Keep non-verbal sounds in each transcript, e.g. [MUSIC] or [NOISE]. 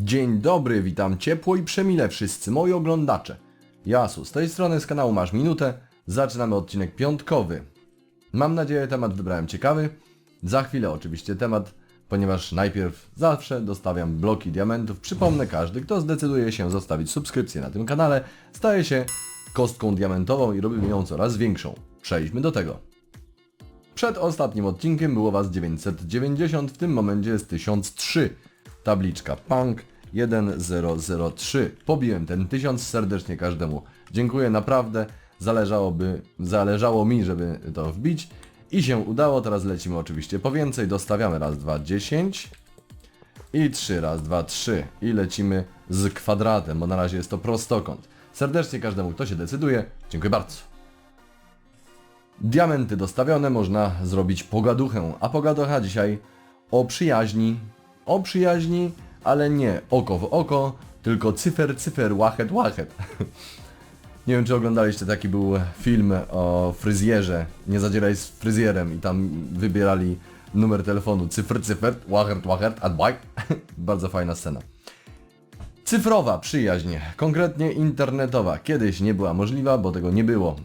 Dzień dobry, witam ciepło i przemile wszyscy moi oglądacze. Jasu, z tej strony z kanału Masz Minutę. Zaczynamy odcinek piątkowy. Mam nadzieję temat wybrałem ciekawy. Za chwilę oczywiście temat, ponieważ najpierw zawsze dostawiam bloki diamentów. Przypomnę, każdy kto zdecyduje się zostawić subskrypcję na tym kanale staje się kostką diamentową i robimy ją coraz większą. Przejdźmy do tego. Przed ostatnim odcinkiem było Was 990, w tym momencie jest 1003. Tabliczka Punk 1003. Pobiłem ten 1000 serdecznie każdemu. Dziękuję naprawdę. Zależałoby, zależało mi, żeby to wbić. I się udało, teraz lecimy oczywiście po więcej. Dostawiamy raz, dwa, 10. I 3 raz, 2, 3. I lecimy z kwadratem, bo na razie jest to prostokąt. Serdecznie każdemu, kto się decyduje. Dziękuję bardzo. Diamenty dostawione, można zrobić pogaduchę, a pogaducha dzisiaj o przyjaźni. O przyjaźni, ale nie oko w oko, tylko cyfer, cyfer, łachet, łachet. [LAUGHS] Nie wiem, czy oglądaliście, taki był film o fryzjerze, nie zadzieraj z fryzjerem i tam wybierali numer telefonu, cyfr, cyfer, łachet, łachet, adbaj. [LAUGHS] Bardzo fajna scena. Cyfrowa przyjaźń, konkretnie internetowa, kiedyś nie była możliwa, bo tego nie było.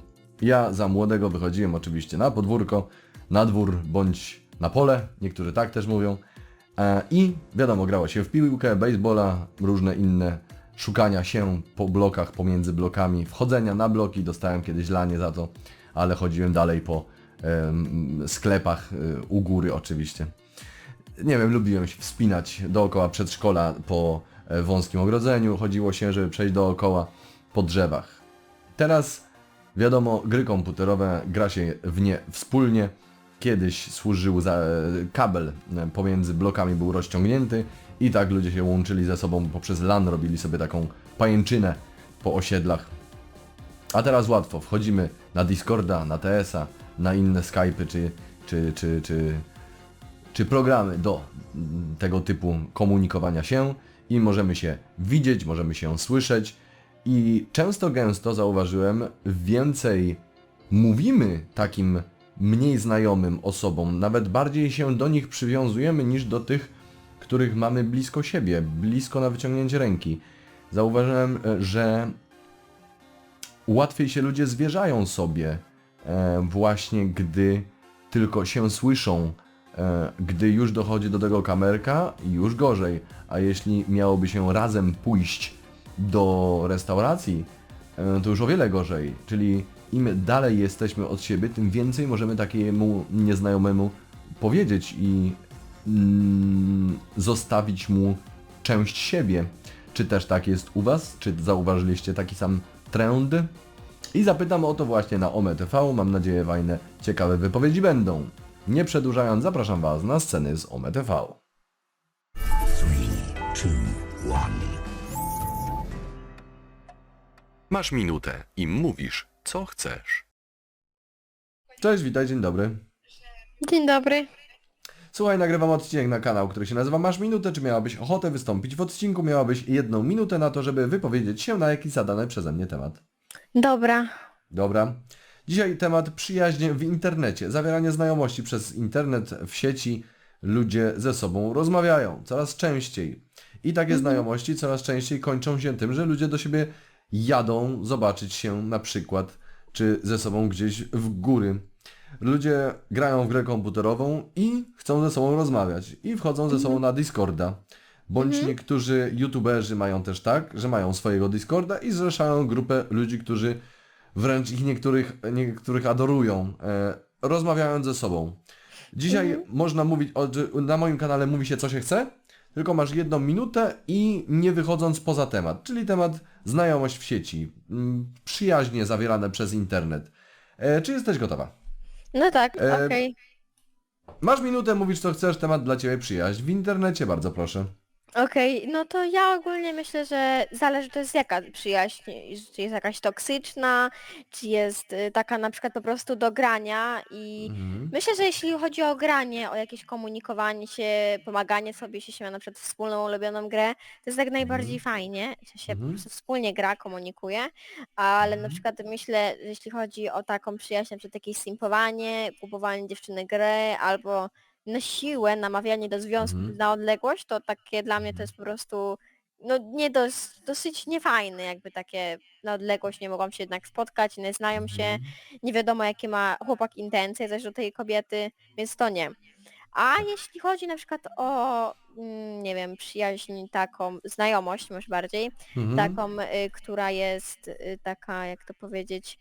Ja za młodego wychodziłem oczywiście na podwórko, na dwór bądź na pole, niektórzy tak też mówią. E, I wiadomo, grało się w piłkę, baseballa, różne inne szukania się po blokach, pomiędzy blokami, wchodzenia na bloki, dostałem kiedyś lanie za to, ale chodziłem dalej po sklepach y, u góry oczywiście nie wiem, lubiłem się wspinać dookoła przedszkola po e, wąskim ogrodzeniu. Chodziło się, żeby przejść dookoła po drzewach. Teraz, wiadomo, gry komputerowe gra się w nie wspólnie. Kiedyś służył za e, kabel e, pomiędzy blokami był rozciągnięty i tak ludzie się łączyli ze sobą poprzez LAN, robili sobie taką pajęczynę po osiedlach. A teraz łatwo, wchodzimy na Discorda, na TS-a, na inne Skype'y czy, czy, czy, czy, czy programy do mm, tego typu komunikowania się i możemy się widzieć, możemy się słyszeć i często gęsto zauważyłem więcej mówimy takim mniej znajomym osobom, nawet bardziej się do nich przywiązujemy niż do tych, których mamy blisko siebie, blisko na wyciągnięcie ręki. Zauważyłem, e, że łatwiej się ludzie zwierzają sobie e, właśnie gdy tylko się słyszą, e, gdy już dochodzi do tego kamerka, już gorzej. A jeśli miałoby się razem pójść do restauracji, to już o wiele gorzej. Czyli im dalej jesteśmy od siebie, tym więcej możemy takiemu nieznajomemu powiedzieć i mm, zostawić mu część siebie. Czy też tak jest u Was? Czy zauważyliście taki sam trend? I zapytam o to właśnie na OME TV. Mam nadzieję, fajne, ciekawe wypowiedzi będą. Nie przedłużając, zapraszam Was na sceny z OME TV. two, one. Masz minutę i mówisz, co chcesz. Cześć, witaj, dzień dobry. Dzień dobry. Słuchaj, nagrywam odcinek na kanał, który się nazywa Masz Minutę. Czy miałabyś ochotę wystąpić w odcinku? Miałabyś jedną minutę na to, żeby wypowiedzieć się na jakiś zadany przeze mnie temat. Dobra. Dobra. Dzisiaj temat przyjaźnie w internecie. Zawieranie znajomości przez internet w sieci. Ludzie ze sobą rozmawiają coraz częściej. I takie znajomości coraz częściej kończą się tym, że ludzie do siebie jadą zobaczyć się na przykład, czy ze sobą gdzieś w góry. Ludzie grają w grę komputerową i chcą ze sobą rozmawiać. I wchodzą ze sobą na Discorda. Bądź niektórzy youtuberzy mają też tak, że mają swojego Discorda i zrzeszają grupę ludzi, którzy wręcz ich niektórych, niektórych adorują, e, rozmawiając ze sobą. Dzisiaj można mówić, o, na moim kanale mówi się co się chce, tylko masz jedną minutę i nie wychodząc poza temat, czyli temat znajomość w sieci, mm, przyjaźnie zawierane przez internet. E, czy jesteś gotowa? No tak, E, okej. Masz minutę, mówisz co chcesz, temat dla Ciebie przyjaźń. W internecie bardzo proszę. Okej, no to ja ogólnie myślę, że zależy to jest jaka przyjaźń, czy jest jakaś toksyczna, czy jest y, taka na przykład po prostu do grania i Mhm. myślę, że jeśli chodzi o granie, o jakieś komunikowanie się, pomaganie sobie, jeśli się ma na przykład wspólną ulubioną grę, to jest jak najbardziej fajnie, że się po Mhm. prostu wspólnie gra, komunikuje, ale na Mhm. przykład myślę, że jeśli chodzi o taką przyjaźń, na przykład jakieś simpowanie, kupowanie dziewczyny gry albo na siłę namawianie do związku Mhm. na odległość, to takie dla mnie to jest po prostu no nie dos, dosyć niefajny, jakby takie na odległość nie mogą się jednak spotkać, nie znają się, Mhm. nie wiadomo jakie ma chłopak intencje zaś do tej kobiety, więc to nie. A jeśli chodzi na przykład o, mm, nie wiem, przyjaźń taką, znajomość może bardziej, Mhm. taką, y, która jest y, taka, jak to powiedzieć,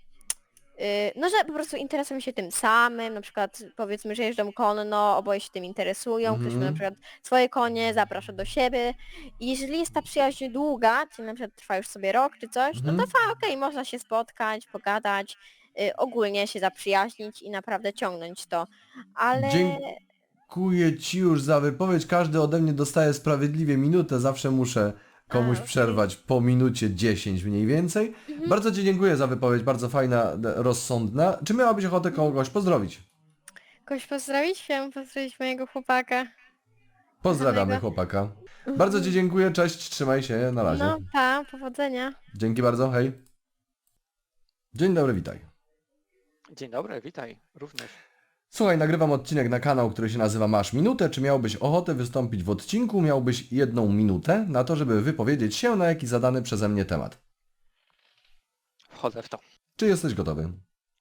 no że po prostu interesują się tym samym, na przykład powiedzmy, że jeżdżą konno, oboje się tym interesują, ktoś ma na Mhm. przykład swoje konie, zaprasza do siebie i jeżeli jest ta przyjaźń długa, czyli na przykład trwa już sobie rok czy coś, no Mhm. to fa, okej, można się spotkać, pogadać, y, ogólnie się zaprzyjaźnić i naprawdę ciągnąć to, ale... Dziękuję Ci już za wypowiedź. Każdy ode mnie dostaje sprawiedliwie minutę. Zawsze muszę komuś przerwać po minucie 10 mniej więcej. Mhm. Bardzo Ci dziękuję za wypowiedź, bardzo fajna, d- rozsądna. Czy miałabyś ochotę kogoś pozdrowić? Kogoś pozdrowić? Chciałam pozdrowić mojego chłopaka. Pozdrawiamy Samego. chłopaka. Bardzo Ci dziękuję, cześć, trzymaj się, na razie. No, pa, powodzenia. Dzięki bardzo, hej. Dzień dobry, witaj. Dzień dobry, witaj również. Słuchaj, nagrywam odcinek na kanał, który się nazywa Masz Minutę. Czy miałbyś ochotę wystąpić w odcinku? Miałbyś jedną minutę na to, żeby wypowiedzieć się na jaki zadany przeze mnie temat. Wchodzę w to. Czy jesteś gotowy?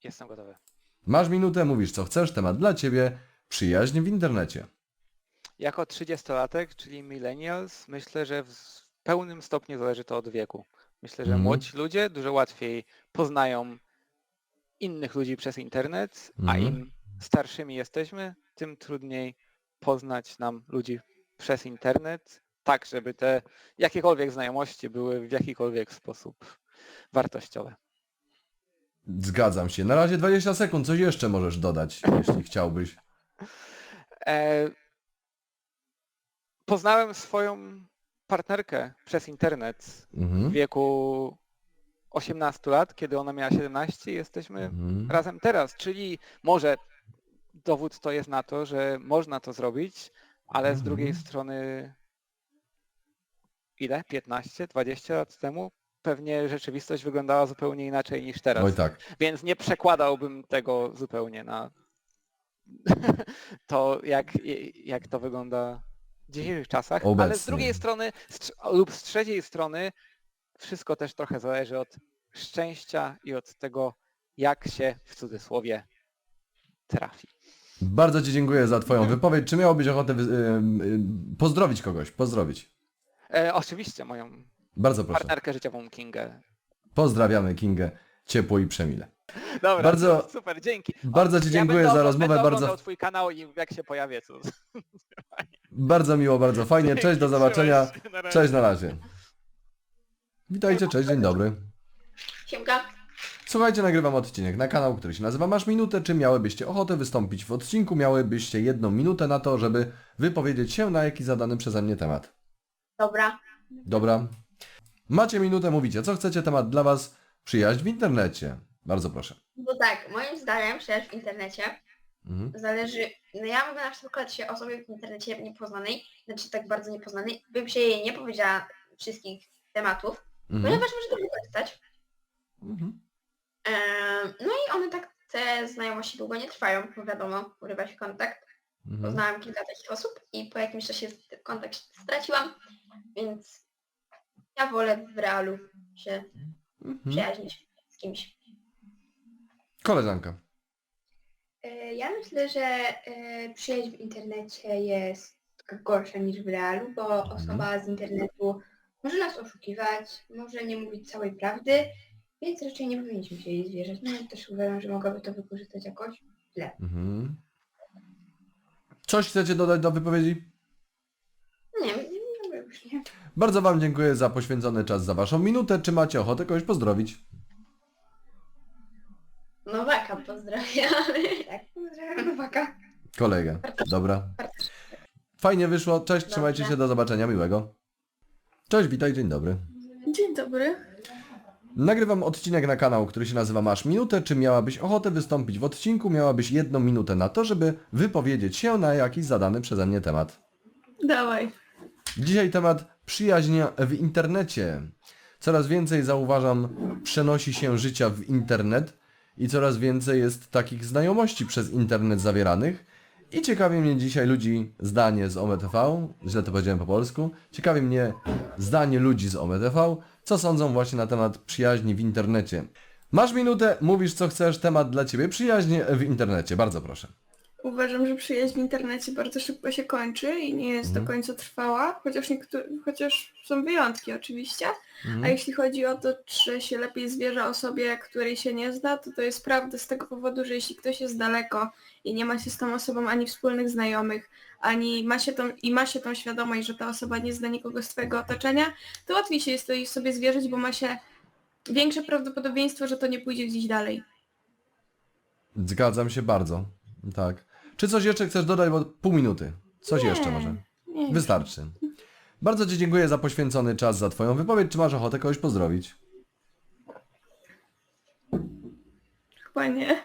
Jestem gotowy. Masz minutę, mówisz co chcesz, temat dla Ciebie, przyjaźń w internecie. Jako 30-latek, czyli millennials, myślę, że w pełnym stopniu zależy to od wieku. Myślę, że Mhm. młodzi ludzie dużo łatwiej poznają innych ludzi przez internet, a Mhm. im starszymi jesteśmy, tym trudniej poznać nam ludzi przez internet, tak żeby te jakiekolwiek znajomości były w jakikolwiek sposób wartościowe. Zgadzam się. Na razie 20 sekund, coś jeszcze możesz dodać, jeśli chciałbyś. E, poznałem swoją partnerkę przez internet w Mhm. wieku 18 lat, kiedy ona miała 17 i jesteśmy Mhm. razem teraz, czyli może dowód to jest na to, że można to zrobić, ale z drugiej Mhm. strony ile? 15, 20 lat temu pewnie rzeczywistość wyglądała zupełnie inaczej niż teraz. Oj tak. Więc nie przekładałbym tego zupełnie na [LAUGHS] to, jak, jak to wygląda w dzisiejszych czasach. Ale z Obecnie. drugiej strony lub z trzeciej strony wszystko też trochę zależy od szczęścia i od tego, jak się w cudzysłowie trafi. Bardzo Ci dziękuję za Twoją wypowiedź. Czy miałobyś ochotę wy- ym, ym, pozdrowić kogoś? Pozdrowić. E, oczywiście moją Bardzo proszę. partnerkę życiową Kingę. Pozdrawiamy Kingę ciepło i przemile. Dobra, Bardzo- super, dzięki. bardzo ci dziękuję będę za oglądał- rozmowę, Będę bardzo- oglądał twój kanał i jak się pojawię, to... [LAUGHS] Bardzo miło, bardzo fajnie. Cześć, do zobaczenia. Cześć, na razie. Witajcie, cześć, dzień dobry. Siemka. Słuchajcie, nagrywam odcinek na kanał, który się nazywa Masz Minutę. Czy miałybyście ochotę wystąpić w odcinku? Miałybyście jedną minutę na to, żeby wypowiedzieć się na jaki zadany przeze mnie temat. Dobra. Dobra. Macie minutę, mówicie, co chcecie, temat dla Was. Przyjaźń w internecie. Bardzo proszę. Bo tak, moim zdaniem przyjaźń w internecie Mhm. zależy... No ja mówię na przykład się osobie w internecie niepoznanej, znaczy tak bardzo niepoznanej, bym się jej nie powiedziała wszystkich tematów, Mhm. ponieważ może to wykorzystać. Mhm. Ehm, no i one tak, te znajomości długo nie trwają, bo wiadomo, urywa się kontakt. Mhm. Poznałam kilka takich osób i po jakimś czasie kontakt straciłam, więc ja wolę w realu się Mhm. przyjaźnić z kimś. Koleżanka. E, Ja myślę, że e, przyjaźń w internecie jest gorsza niż w realu, bo osoba z internetu może nas oszukiwać, może nie mówić całej prawdy, więc raczej nie powinniśmy się jej zwierzać. No i też uważam, że mogłaby to wykorzystać jakoś źle. Mhm. Coś chcecie dodać do wypowiedzi? Nie, nie, nie, już nie. Bardzo Wam dziękuję za poświęcony czas, za Waszą minutę. Czy macie ochotę kogoś pozdrowić? Nowaka pozdrawiam. Tak, pozdrawiam Nowaka. Kolegę. Dobra. Fajnie wyszło. Cześć, trzymajcie się, do zobaczenia, miłego. Cześć, witaj, dzień dobry. Dzień dobry. Nagrywam odcinek na kanał, który się nazywa Masz Minutę. Czy miałabyś ochotę wystąpić w odcinku? Miałabyś jedną minutę na to, żeby wypowiedzieć się na jakiś zadany przeze mnie temat. Dawaj. Dzisiaj temat przyjaźń w internecie. Coraz więcej zauważam, przenosi się życia w internet i coraz więcej jest takich znajomości przez internet zawieranych. I ciekawi mnie dzisiaj ludzi zdanie z OMTV, źle to powiedziałem po polsku, ciekawi mnie zdanie ludzi z OMTV, co sądzą właśnie na temat przyjaźni w internecie. Masz minutę, mówisz co chcesz, temat dla Ciebie, przyjaźń w internecie, bardzo proszę. Uważam, że przyjaźń w internecie bardzo szybko się kończy i nie jest Mhm. do końca trwała, chociaż, chociaż są wyjątki oczywiście. A Mhm. jeśli chodzi o to, że się lepiej zwierza osobie, której się nie zna, to to jest prawda z tego powodu, że jeśli ktoś jest daleko i nie ma się z tą osobą ani wspólnych znajomych, ani ma się tą, i ma się tą świadomość, że ta osoba nie zna nikogo z twojego otoczenia, to łatwiej się jest to sobie zwierzyć, bo ma się większe prawdopodobieństwo, że to nie pójdzie gdzieś dalej. Zgadzam się bardzo. Tak. Czy coś jeszcze chcesz dodać, bo pół minuty. Coś Nie. jeszcze może. Nie, Wystarczy. Bardzo Ci dziękuję za poświęcony czas, za Twoją wypowiedź. Czy masz ochotę kogoś pozdrowić? chyba nie.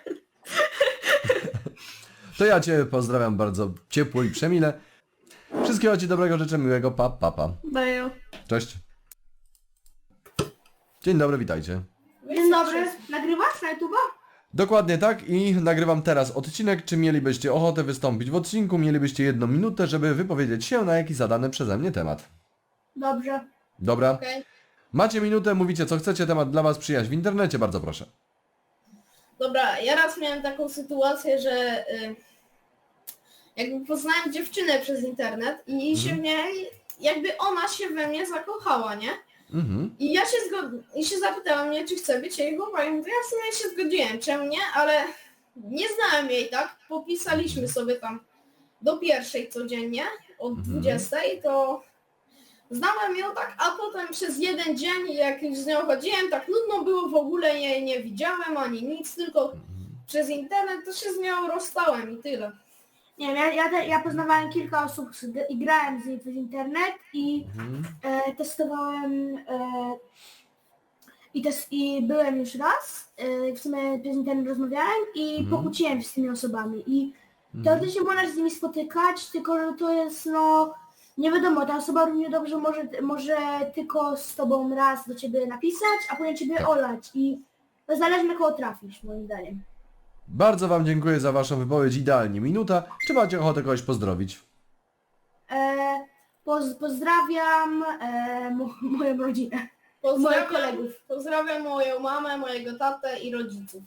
To ja Cię pozdrawiam bardzo ciepło i przemile. Wszystkiego Ci dobrego, życzę miłego pa, pa, pa. Daję. Cześć. Dzień dobry, witajcie. Dzień dobry. Nagrywasz na YouTube'a? Dokładnie tak i nagrywam teraz odcinek. Czy mielibyście ochotę wystąpić w odcinku? Mielibyście jedną minutę, żeby wypowiedzieć się na jakiś zadany przeze mnie temat. Dobrze. Dobra? Okej. Macie minutę, mówicie co chcecie, temat dla Was przyjaźń w internecie, bardzo proszę. Dobra, ja raz miałem taką sytuację, że y, jakby poznałem dziewczynę przez internet i się mnie, jakby ona się we mnie zakochała, nie? Mhm. I ja się zgod... i się zapytała mnie, czy chce być jej chłopakiem, ja w sumie się zgodziłem, czemu nie, ale nie znałem jej, tak? Popisaliśmy sobie tam do pierwszej codziennie, od Mhm. 20, to znałem ją tak, a potem przez jeden dzień, jak już z nią chodziłem, tak nudno było, w ogóle jej nie widziałem ani nic, tylko przez internet to się z nią rozstałem i tyle. Nie wiem, ja, ja, te, ja poznawałem kilka osób z, i grałem z nimi przez internet i Mhm. e, testowałem e, i, tes, i byłem już raz, e, w sumie przez internet rozmawiałem i Mhm. pokłóciłem się z tymi osobami i Mhm. teoretycznie można się z nimi spotykać, tylko że to jest no nie wiadomo, ta osoba równie dobrze może, może tylko z tobą raz do ciebie napisać, a później ciebie Tak. olać i to zależy na kogo trafisz moim zdaniem. Bardzo Wam dziękuję za Waszą wypowiedź, idealnie minuta. Czy macie ochotę kogoś pozdrowić? E, poz, pozdrawiam e, mo, moją rodzinę. Pozdrawiam, kolegów. Pozdrawiam moją mamę, mojego tatę i rodziców.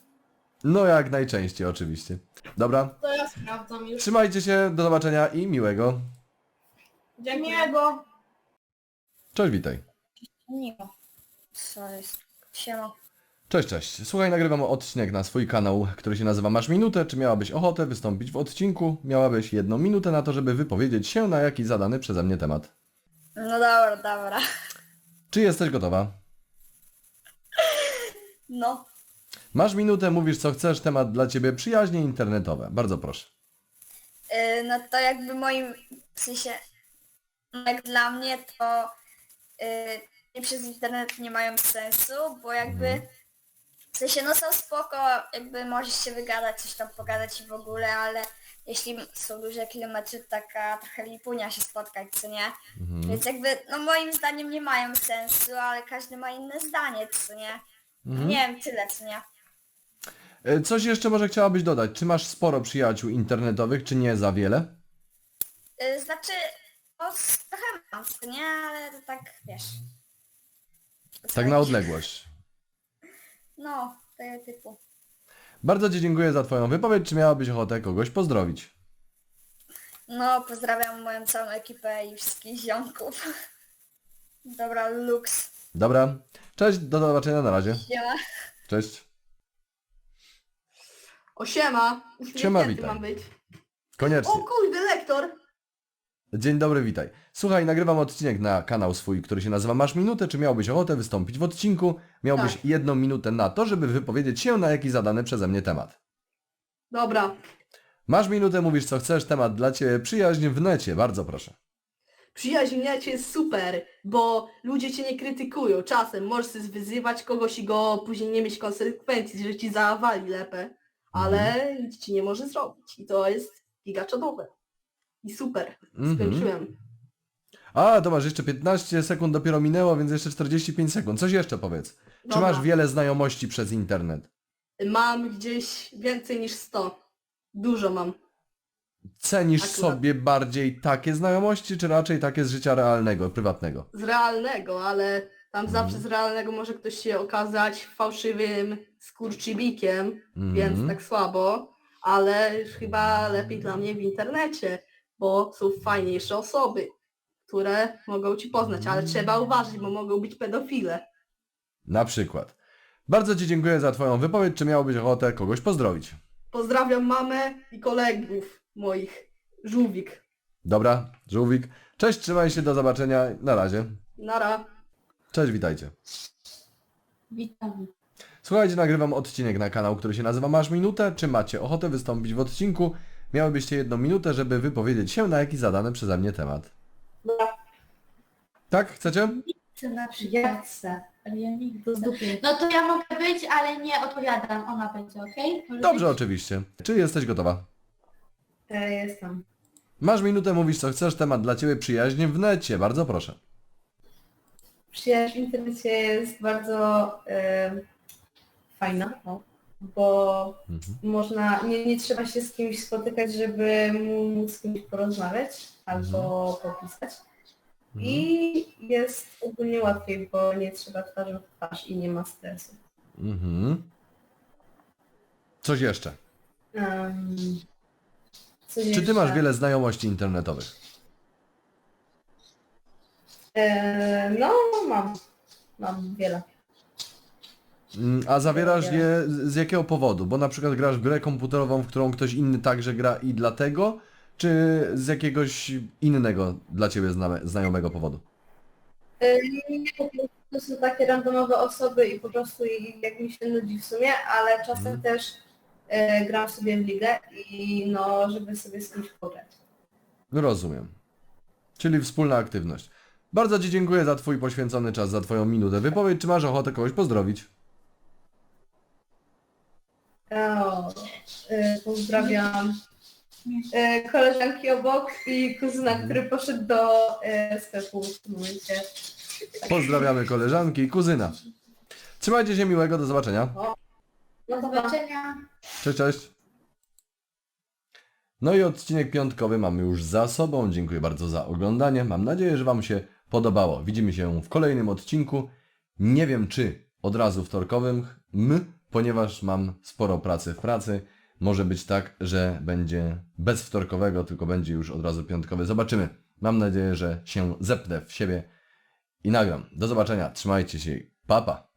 No jak najczęściej oczywiście. Dobra, To ja sprawdzam już. trzymajcie się, do zobaczenia i miłego. Dziękuję. Miłego. Cześć, witaj. Miło. Co jest? Siema. Cześć, cześć. Słuchaj, nagrywam odcinek na swój kanał, który się nazywa Masz Minutę. Czy miałabyś ochotę wystąpić w odcinku? Miałabyś jedną minutę na to, żeby wypowiedzieć się na jakiś zadany przeze mnie temat. No dobra, dobra. Czy jesteś gotowa? No. Masz minutę, mówisz co chcesz, temat dla Ciebie przyjaźnie internetowe. Bardzo proszę. Y, no to jakby moim w sensie jak dla mnie to y, nie przez internet nie mają sensu, bo jakby Mhm. w sensie no są spoko, jakby możesz się wygadać, coś tam pogadać i w ogóle, ale jeśli są duże kilometry, taka trochę lipunia się spotkać, co nie? Mhm. Więc jakby no moim zdaniem nie mają sensu, ale każdy ma inne zdanie, co nie? Mhm. Nie wiem, tyle, co nie? E, Coś jeszcze może chciałabyś dodać? Czy masz sporo przyjaciół internetowych, czy nie za wiele? Y, Znaczy, trochę mam, co nie? Ale to tak, wiesz. Tak na odległość. No, tego typu. Bardzo Ci dziękuję za Twoją wypowiedź. Czy miałabyś ochotę kogoś pozdrowić? No, pozdrawiam moją całą ekipę i wszystkich ziomków. [LAUGHS] Dobra, luks. Dobra. Cześć, do zobaczenia na razie. Siema. Cześć. O siema. Witaj. mam być. Koniecznie. O kurde, lektor. Dzień dobry, witaj. Słuchaj, nagrywam odcinek na kanał swój, który się nazywa Masz Minutę. Czy miałbyś ochotę wystąpić w odcinku? Miałbyś Tak. jedną minutę na to, żeby wypowiedzieć się na jakiś zadany przeze mnie temat. Dobra. Masz minutę, mówisz co chcesz, temat dla Ciebie, przyjaźń w necie. Bardzo proszę. Przyjaźń w necie jest super, bo ludzie cię nie krytykują. Czasem możesz sobie wyzywać kogoś i go później nie mieć konsekwencji, że ci zawali lepę, ale nic ci nie może zrobić. I to jest gigaczodowe. I super. Mhm. Skończyłem. A, to masz jeszcze 15 sekund dopiero minęło, więc jeszcze 45 sekund. Coś jeszcze powiedz. Czy Dobra. masz wiele znajomości przez internet? Mam gdzieś więcej niż 100. Dużo mam. Cenisz Akurat- sobie bardziej takie znajomości, czy raczej takie z życia realnego, prywatnego? Z realnego, ale tam Mhm. zawsze z realnego może ktoś się okazać fałszywym skurczybikiem, więc Mhm. tak słabo, ale już chyba lepiej dla mnie w internecie, bo są fajniejsze osoby, które mogą ci poznać, ale trzeba uważać, bo mogą być pedofile. Na przykład. Bardzo Ci dziękuję za Twoją wypowiedź. Czy miałbyś ochotę kogoś pozdrowić? Pozdrawiam mamę i kolegów moich. Żółwik. Dobra, żółwik. Cześć, trzymaj się, do zobaczenia. Na razie. Nara. Cześć, witajcie. Witam. Słuchajcie, nagrywam odcinek na kanał, który się nazywa Masz Minutę. Czy macie ochotę wystąpić w odcinku? Miałybyście jedną minutę, żeby wypowiedzieć się na jakiś zadany przeze mnie temat. Tak? Chcecie? Chcę na przykład. Ja chcę. Ale ja nigdy To z dupy. No to ja mogę być, ale nie odpowiadam. Ona będzie, okej? Może Dobrze, być? oczywiście. Czy jesteś gotowa? E, jestem. Masz minutę, mówisz co chcesz, temat dla Ciebie przyjaźnie w necie. Bardzo proszę. Przyjaźń w internecie jest bardzo e, fajna, o, bo Mhm. można, nie, nie trzeba się z kimś spotykać, żeby móc z kimś porozmawiać albo popisać. I jest ogólnie łatwiej, bo nie trzeba twarzą w twarz i nie ma stresu. Mhm. Coś jeszcze. Um, coś Czy Ty jeszcze? masz wiele znajomości internetowych? E, no, mam. Mam wiele. Mm, A zawierasz je z z jakiego powodu? Bo na przykład grasz w grę komputerową, w którą ktoś inny także gra i dlatego? Czy z jakiegoś innego dla Ciebie zname- znajomego powodu? E, Nie, to są takie randomowe osoby i po prostu i- jak mi się nudzi w sumie, ale czasem Mhm. też e, gram sobie w ligę i no, żeby sobie z kimś pograć. Rozumiem. Czyli wspólna aktywność. Bardzo Ci dziękuję za Twój poświęcony czas, za Twoją minutę. Wypowiedź, czy masz ochotę kogoś pozdrowić? O, e, pozdrawiam e, koleżanki obok i kuzyna, który poszedł do e, sklepu w tym momencie. Pozdrawiamy koleżanki i kuzyna. Trzymajcie się miłego, do zobaczenia. Do zobaczenia. Cześć, cześć. No i odcinek piątkowy mamy już za sobą. Dziękuję bardzo za oglądanie. Mam nadzieję, że Wam się podobało. Widzimy się w kolejnym odcinku. Nie wiem czy od razu wtorkowym, m, ponieważ mam sporo pracy w pracy. Może być tak, że będzie bez wtorkowego, tylko będzie już od razu piątkowy. Zobaczymy. Mam nadzieję, że się zepnę w siebie i nagram. Do zobaczenia. Trzymajcie się. Pa, pa.